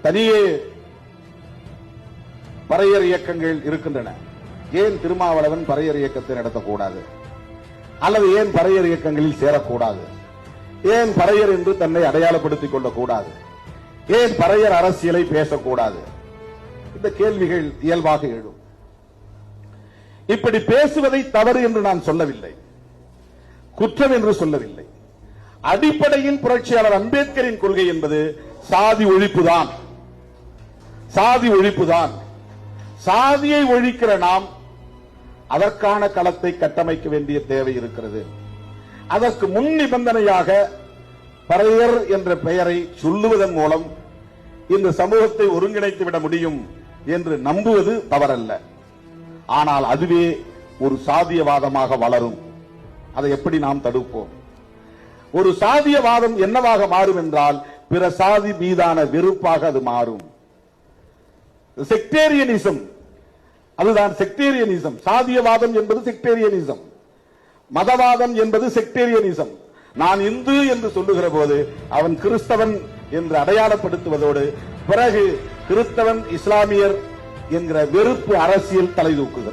தனியே பறையர் இயக்கங்கள் இருக்கின்றன. ஏன் திருமாவளவன் பறையர் இயக்கத்தை நடத்தக்கூடாது? அல்லது ஏன் பறையர் இயக்கங்களில் சேரக்கூடாது? ஏன் பறையர் என்று தன்னை அடையாளப்படுத்திக் கொள்ளக்கூடாது? ஏன் பறையர் அரசியலை பேசக்கூடாது? இந்த கேள்விகள் இயல்பாக எழும். இப்படி பேசுவதை தவறு என்று நான் சொல்லவில்லை. குற்றம் என்று சொல்லவில்லை. அடிப்படையில் புரட்சியாளர் அம்பேத்கரின் கொள்கை என்பது சாதி ஒழிப்புதான். சாதி ஒழிப்புதான். சாதியை ஒழிக்கிற நாம் அதற்கான களத்தை கட்டமைக்க வேண்டிய தேவை இருக்கிறது. அதற்கு முன் நிபந்தனையாக பறையர் என்ற பெயரை சொல்லுவதன் மூலம் இந்த சமூகத்தை ஒருங்கிணைத்து விட முடியும் என்று நம்புவது தவறல்ல. ஆனால் அதுவே ஒரு சாதியவாதமாக வளரும். அதை எப்படி நாம் தடுப்போம்? ஒரு சாதியவாதம் என்னவாக மாறும் என்றால் பிற சாதி மீதான வெறுப்பாக அது மாறும். செக்டேரியனிசம் அதுதான் செக்டேரியனிசம் சாதியவாதம் என்பது செக்டேரியனிசம் மதவாதம் என்பது செக்டேரியனிசம் நான் இந்து என்று சொல்லுகிற போது அவன் கிறிஸ்தவன் என்று அடையாளப்படுத்துவதோடு பிறகு கிறிஸ்தவன் இஸ்லாமியர் என்கிற வெறுப்பு அரசியல் தலை தூக்குகிறது